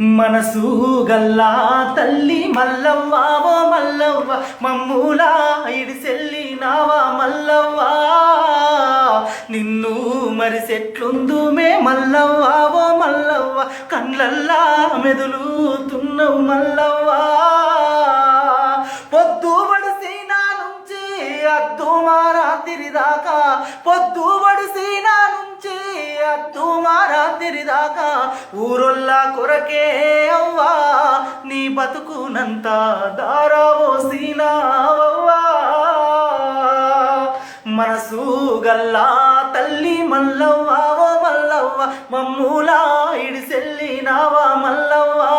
మనసు గల్లా తల్లి మల్లవ్వావో మల్లవ్వ మమ్ములా ఇడిసెల్లి నావా మల్లవ్వా. నిన్ను మరిసెట్లుందు మే మల్లవ్వ మల్లవ్వ. కండ్లల్లా మెదులుతున్నావు మల్లవ్వా. మారాతిరి ఊరొల్లా కొరకే అవ్వా నీ బతుకునంత దారావోసినావవ్వా మనసు గల్లా తల్లి మల్లవ్వ ఓ మల్లవ్వ మమ్ములా ఇడిసెల్లినావా మల్లవ్వా.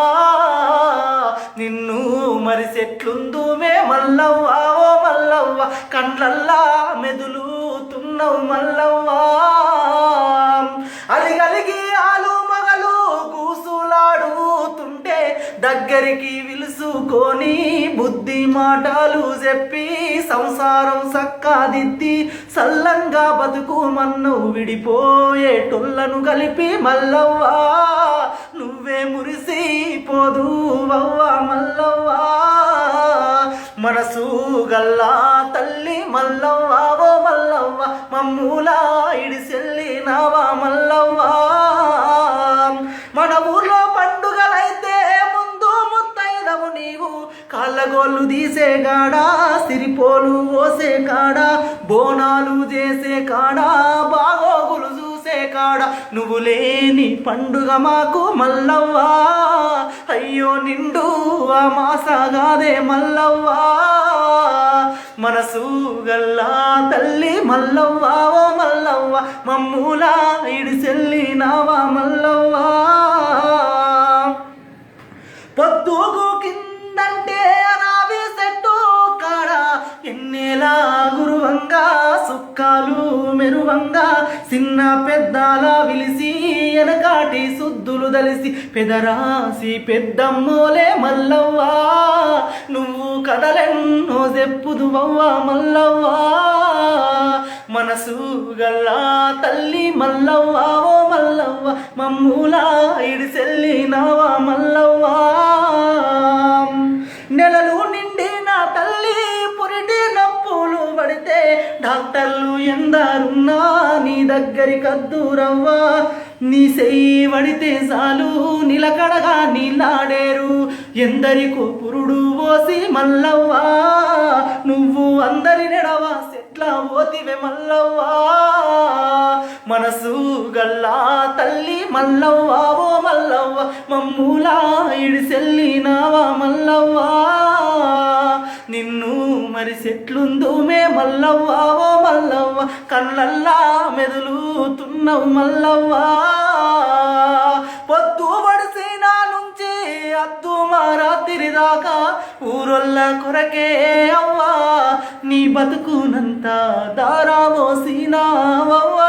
నిన్ను మరిసెట్లుందు మే మల్లవ్వ ఓ మల్లవ్వ కండ్లల్లా మెదులుతున్నావు మల్లవ్వా. దగ్గరికి విలుసుకొని బుద్ధి మాటలు చెప్పి సంసారం సక్కాదిద్ది సల్లంగా బతుకు మన్ను విడిపోయేటొల్లను కలిపి మల్లవ్వా నువ్వే మురిసి పోదు వవ్వ మల్లవ్వా. మనసు గల్లా తల్లి మల్లవ్వ ఓ మల్లవ్వ మమ్ములా ఇడిసెల్లి కాళ్ళగోళ్ళు తీసే కాడా సిరిపోలు పోసే కాడా బోనాలు చేసే కాడా బాగోగులు చూసే కాడ. నువ్వు లేని పండుగ మాకు మల్లవ్వా. అయ్యో నిండు ఆ మాసగాదే మల్లవ్వా. మనసు గల్లా తల్లి మల్లవ్వా. ఓ మల్లవ్వ మమ్ములా ఇడిసెల్లి నావా మల్లవ్వా. పొద్దుగు మెరువంగా చిన్న పెద్దాల విలిసి ఎనకాటి సుద్దులు దలిసి పెదరాసి పెద్దమ్మోలే మల్లవ్వా. నువ్వు కథలెన్నో చెప్పుదువవ్వా మల్లవ్వా. మనసు గల్లా తల్లి మల్లవ్వా ఓ మల్లవ్వ. మమ్ములా ఇడిసెల్లి నావా డాక్టర్లు ఎందరున్నా నీ దగ్గరికి అద్దురవ్వా. నీ సెయ్యి పడితే చాలు నిలకడగా నీలాడేరు ఎందరికో పురుడు పోసి మల్లవ్వా. నువ్వు అందరి నెడవా సెట్లా పోతివే మల్లవ్వా. మనసు గల్లా తల్లి మల్లవ్వా. ఓ మల్లవ్వ మమ్ములా ఇడిసెల్లినావా మల్లవ్వా. నిన్ను మరి సెట్లుందో మే మల్లవ్వా మల్లవ్వ కళ్ళల్లా మెదులుతున్నావు మల్లవ్వా. పొద్దు పడిసినా నుంచి అద్దు మారాతిరి దాకా ఊరొల్ల కొరకే అవ్వా. నీ బతుకునంత దారావోసినావా